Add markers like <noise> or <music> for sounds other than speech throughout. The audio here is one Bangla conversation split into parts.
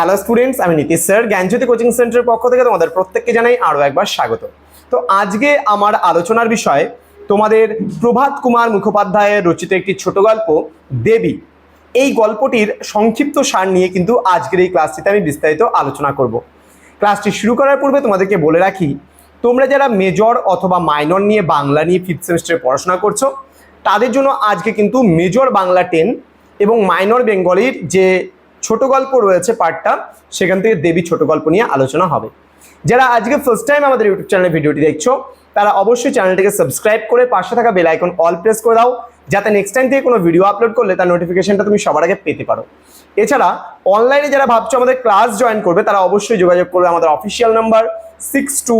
হ্যালো স্টুডেন্টস আমি নীতিশ স্যার, জ্ঞানজ্যোতি কোচিং সেন্টারের পক্ষ থেকে তোমাদের প্রত্যেককে জানাই আরও একবার স্বাগত। তো আজকে আমার আলোচনার বিষয় তোমাদের প্রভাত কুমার মুখোপাধ্যায়ের রচিত একটি ছোট গল্প, দেবী। এই গল্পটির সংক্ষিপ্ত সার নিয়ে কিন্তু আজকের এই ক্লাসটিতে আমি বিস্তারিত আলোচনা করব। ক্লাসটি শুরু করার পূর্বে তোমাদেরকে বলে রাখি, তোমরা যারা মেজর অথবা মাইনর নিয়ে বাংলা নিয়ে ফিফথ সেমিস্টারে পড়াশোনা করছ, তাদের জন্য আজকে কিন্তু মেজর বাংলা টেন এবং মাইনর বেঙ্গলির যে ছোট গল্প রয়েছে পার্টটা সেখান থেকে দেবী ছোট গল্প নিয়ে আলোচনা হবে। যারা আজকে ফার্স্ট টাইম আমাদের ইউটিউব চ্যানেলে ভিডিওটি দেখছ, তারা অবশ্যই চ্যানেলটিকে সাবস্ক্রাইব করে পাশে থাকা বেল আইকন অল প্রেস করে দাও, যাতে নেক্সট টাইম থেকে কোনো ভিডিও আপলোড করলে তার নোটিফিকেশনটা তুমি সবার আগে পেতে পারো। এছাড়া অনলাইনে যারা ভাবছ আমাদের ক্লাস জয়েন করবে, তারা অবশ্যই যোগাযোগ করবে আমাদের official number six two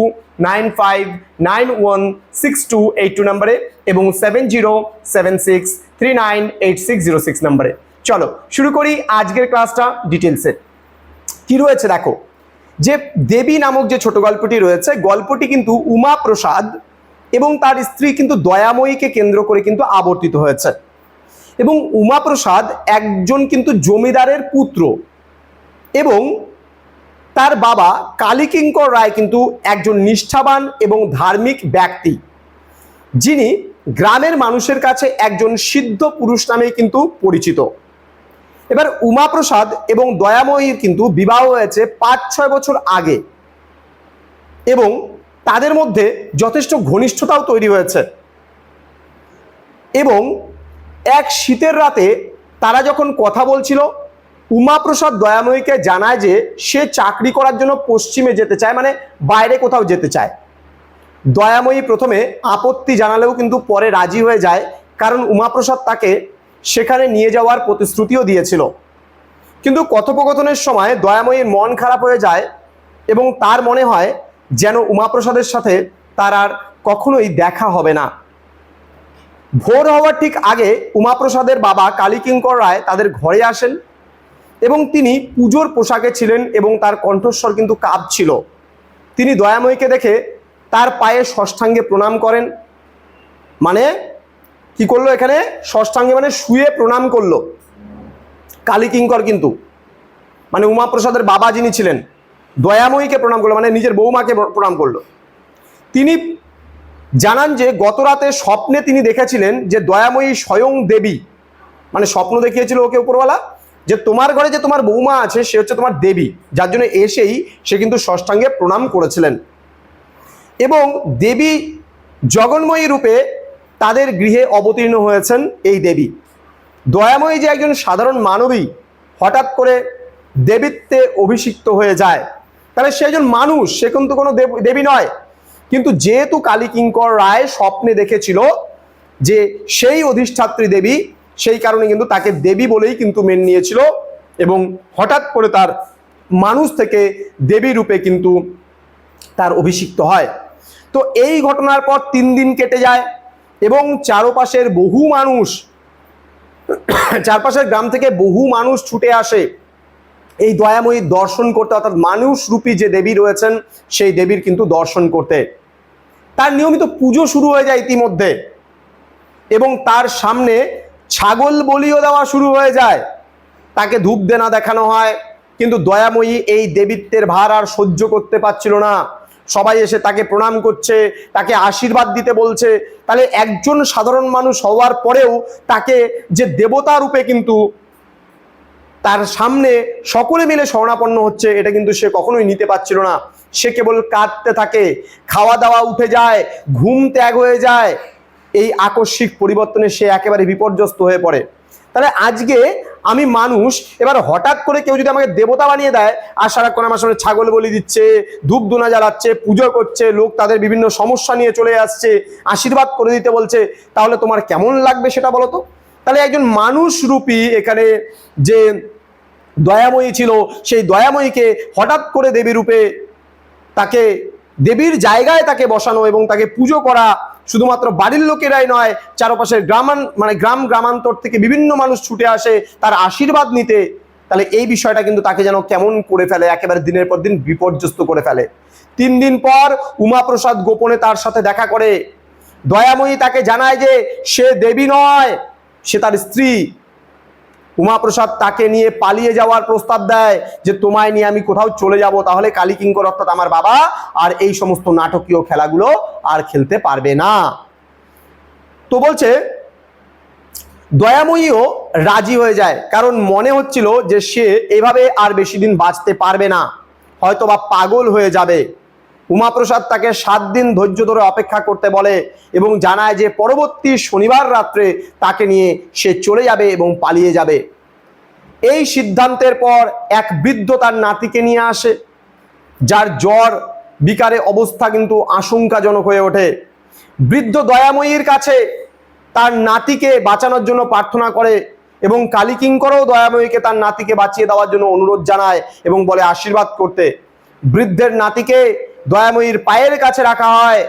nine five nine one six two eight two নাম্বারে এবং seven zero seven six three nine eight six zero six নাম্বারে চলো, শুরু করি আজকের ক্লাসটা ডিটেলসে কি রয়েছে দেখো, যে দেবী নামক যে ছোট গল্পটি রয়েছে, গল্পটি কিন্তু উমা প্রসাদ এবং তার স্ত্রী কিন্তু দয়াময়ীকে কেন্দ্র করে কিন্তু আবর্তিত হয়েছে। এবং উমা প্রসাদ একজন কিন্তু জমিদারের পুত্র এবং তার বাবা কালীকিঙ্কর রায় কিন্তু একজন নিষ্ঠাবান এবং ধার্মিক ব্যক্তি, যিনি গ্রামের মানুষের কাছে একজন সিদ্ধ পুরুষ নামে কিন্তু পরিচিত। এবার উমাপ্রসাদ এবং দয়াময়ীর কিন্তু বিবাহ হয়েছে পাঁচ, ছয় বছর আগে। এবং তাদের মধ্যে যথেষ্ট ঘনিষ্ঠতাও তৈরি হয়েছে। এবং এক শীতের রাতে তারা যখন কথা বলছিল, উমাপ্রসাদ দয়াময়ীকে জানায় যে সে চাকরি করার জন্য পশ্চিমে যেতে চায় মানে বাইরে কোথাও যেতে চায়। দয়াময়ী প্রথমে আপত্তি জানালেও কিন্তু পরে রাজি হয়ে যায়, কারণ উমাপ্রসাদ তাকে সেখানে নিয়ে যাওয়ার প্রতিশ্রুতিও দিয়েছিল। কিন্তু কথোপকথনের সময় দয়াময়ীর মন খারাপ হয়ে যায় এবং তার মনে হয় যেন উমাপ্রসাদের সাথে তার আর কখনোই দেখা হবে না। ভোর হওয়ার ঠিক আগে উমাপ্রসাদের বাবা কালীকিঙ্কর রায় তাদের ঘরে আসেন এবং তিনি পুজোর পোশাকে ছিলেন এবং তার কণ্ঠস্বর কিন্তু কাঁপছিল। তিনি দয়াময়ীকে দেখে তার পায়ে ষষ্ঠাঙ্গে প্রণাম করেন। মানে কি করল এখানে? ষষ্ঠাঙ্গে মানে শুয়ে প্রণাম করল। কালী কিঙ্কর কিন্তু। মানে উমাপ্রসাদের বাবা যিনি ছিলেন, দয়াময়ীকে প্রণাম করল মানে নিজের বৌমাকে প্রণাম করল। তিনি জানান যে, গত রাতে স্বপ্নে তিনি দেখেছিলেন যে, দয়াময়ী স্বয়ং দেবী। মানে স্বপ্ন দেখিয়েছিল ওকে উপরওয়ালা, যে তোমার ঘরে যে তোমার বৌমা আছে, সে হচ্ছে তোমার দেবী। যার জন্য এসেই সে কিন্তু ষষ্ঠাঙ্গে প্রণাম করেছিলেন। এবং দেবী জগন্ময়ী রূপে তাদের গৃহে অবতীর্ণ হয়েছেন এই দেবী। দয়াময়ী যে একজন সাধারণ মানবী, হঠাৎ করে দেবীত্বে অভিষিক্ত হয়ে যায়। তাহলে সে একজন মানুষ, সে কিন্তু কোনো দেব- নয়। কিন্তু যেহেতু কালী কিঙ্কর রায় স্বপ্নে দেখেছিল যে সেই অধিষ্ঠাত্রী দেবী, সেই কারণে কিন্তু তাকে দেবী বলেই কিন্তু মেনে নিয়েছিল এবং হঠাৎ করে তার মানুষ থেকে দেবী রূপে কিন্তু তার অভিষিক্ত হয়। তো এই ঘটনার পর তিন দিন কেটে যায়। এবং চারপাশের বহু মানুষ, চারপাশের গ্রাম থেকে বহু মানুষ ছুটে আসে। এই দয়াময়ীর দর্শন করতে, অর্থাৎ মানুষ রূপী যে দেবী রয়েছেন, সেই দেবীর কিন্তু দর্শন করতে। তার নিয়মিত পুজো শুরু হয়ে যায় ইতিমধ্যে এবং তার সামনে ছাগল বলিও দেওয়া শুরু হয়ে যায়। তাকে ধূপ দেনা দেখানো হয়, কিন্তু দয়াময়ী এই দেবীত্বের ভার আর সহ্য করতে পারছিল না। সবাই এসে তাকে প্রণাম করছে, তাকে আশীর্বাদ দিতে বলছে। তাহলে একজন সাধারণ মানুষ হওয়ার পরেও তাকে যে দেবতা রূপে কিন্তু তার সামনে সকলে মিলে শরণাপন্ন হচ্ছে, এটা কিন্তু সে কখনোই নিতে পারছিল না। সে কেবল কাঁদতে থাকে, খাওয়া দাওয়া উঠে যায়, ঘুম ত্যাগ হয়ে যায়, এই আকস্মিক পরিবর্তনে সে একেবারে বিপর্যস্ত হয়ে পড়ে। তাহলে আজকে আমি মানুষ, এবার হঠাৎ করে কেউ যদি আমাকে দেবতা বানিয়ে দেয়, আর সারাক্ষণ আমার সামনে ছাগল বলি দিচ্ছে, ধূপ ধুনা জ্বালাচ্ছে, পুজো করছে, লোক তাদের বিভিন্ন সমস্যা নিয়ে চলে আসছে, আশীর্বাদ করে দিতে বলছে, তাহলে তোমার কেমন লাগবে সেটা বলো তো? তাহলে একজন মানুষ রূপী এখানে যে দয়াময়ী ছিল, সেই দয়াময়ীকে হঠাৎ করে দেবী রূপে তাকে, দেবীর জায়গায় তাকে বসানো এবং তাকে পুজো করা শুধুমাত্র বাড়ির লোকেরাই নয়, চারপাশের গ্রামান মানে গ্রাম গ্রামান্তর থেকে বিভিন্ন মানুষ ছুটে আসে, তার আশীর্বাদ নিতে। তাহলে এই বিষয়টা কিন্তু তাকে যেন কেমন করে ফেলে, একেবারে দিনের পর দিন বিপর্যস্ত করে ফেলে। তিন দিন পর উমাপ্রসাদ গোপনে তার সাথে দেখা করে। দয়াময়ী তাকে জানায় যে সে দেবী নয়, সে তার স্ত্রী। উমাপ্রসাদ তাকে নিয়ে পালিয়ে যাওয়ার প্রস্তাব দেয় যে তোমায় নিয়ে আমি কোথাও চলে যাব, তাহলে কালী কিঙ্কর অর্থাৎ আমার বাবা আর এই সমস্ত নাটকীয় খেলাগুলো আর খেলতে পারবে না। তো বলছে, দয়াময়ীও রাজি হয়ে যায়, কারণ মনে হচ্ছিল যে সে এভাবে আর বেশি দিন বাঁচতে পারবে না। হয়তো বা পাগল হয়ে যাবে। উমাপ্রসাদ তাকে সাত দিন ধৈর্য ধরে অপেক্ষা করতে বলে এবং জানায় যে পরবর্তী শনিবার রাত্রে তাকে নিয়ে সে চলে যাবে এবং পালিয়ে যাবে। এই সিদ্ধান্তের পর এক বৃদ্ধ তার নাতিকে নিয়ে আসে, যার জ্বর, বিকারে অবস্থা কিন্তু আশঙ্কাজনক হয়ে ওঠে। বৃদ্ধ দয়াময়ীর কাছে তার নাতিকে বাঁচানোর জন্য প্রার্থনা করে এবং কালীকিঙ্করও দয়াময়ীকে তার নাতিকে বাঁচিয়ে দেওয়ার জন্য অনুরোধ জানায় এবং বলে আশীর্বাদ করতে। বৃদ্ধের নাতিকে দয়াময়ীর পায়ের কাছে রাখা হয়।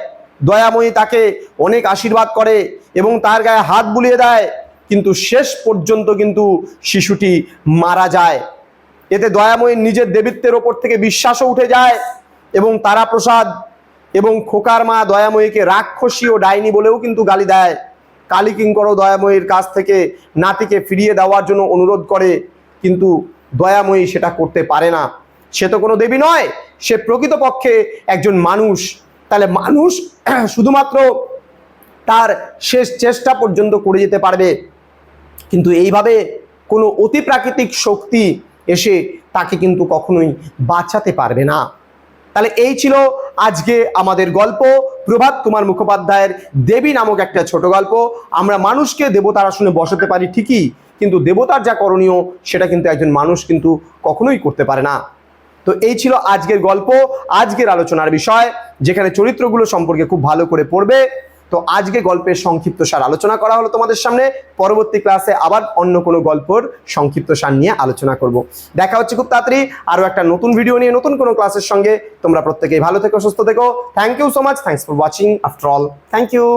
দয়াময়ী তাকে অনেক আশীর্বাদ করে এবং তার গায়ে হাত বুলিয়ে দেয়। কিন্তু শেষ পর্যন্ত কিন্তু শিশুটি মারা যায়। এতে দয়াময়ীর নিজের দেবীত্বের ওপর থেকে বিশ্বাসও উঠে যায় এবং তারা প্রসাদ এবং খোকার মা দয়াময়ীকে রাক্ষসী ও ডাইনি বলেও কিন্তু গালি দেয়। কালী কিঙ্করও দয়াময়ীর কাছ থেকে নাতিকে ফিরিয়ে দেওয়ার জন্য অনুরোধ করে, কিন্তু দয়াময়ী সেটা করতে পারে না। সে তো কোনো দেবী নয়, সে প্রকৃতপক্ষে একজন মানুষ। তাহলে মানুষ <clears throat> শুধুমাত্র তার শেষ চেষ্টা পর্যন্ত করে যেতে পারবে। কিন্তু এইভাবে কোনো অতিপ্রাকৃতিক শক্তি এসে তাকে কিন্তু কখনোই বাঁচাতে পারবে না। তাহলে এই ছিল আজকে আমাদের গল্প। প্রভাত কুমার মুখোপাধ্যায়ের দেবী নামক একটা ছোট গল্প। আমরা মানুষকে দেবতার আসনে বসাতে পারি ঠিকই, কিন্তু দেবতার যা করণীয় সেটা কিন্তু একজন মানুষ কিন্তু কখনোই করতে পারে না। তো এই ছিল আজকের গল্প, আজকের আলোচনার বিষয়, যেখানে চরিত্রগুলো সম্পর্কে খুব ভালো করে পড়বে। তো আজকে গল্পের সংক্ষিপ্ত সার আলোচনা করা হলো তোমাদের সামনে। পরবর্তী ক্লাসে আবার অন্য কোনো গল্পর সংক্ষিপ্ত সার নিয়ে আলোচনা করব। দেখা হচ্ছে খুব তাড়াতাড়ি আরও একটা নতুন ভিডিও নিয়ে, নতুন কোনো ক্লাসের সঙ্গে। তোমরা প্রত্যেকেই ভালো থেকো, সুস্থ থেকো। Thank you so much thanks for watching after all thank you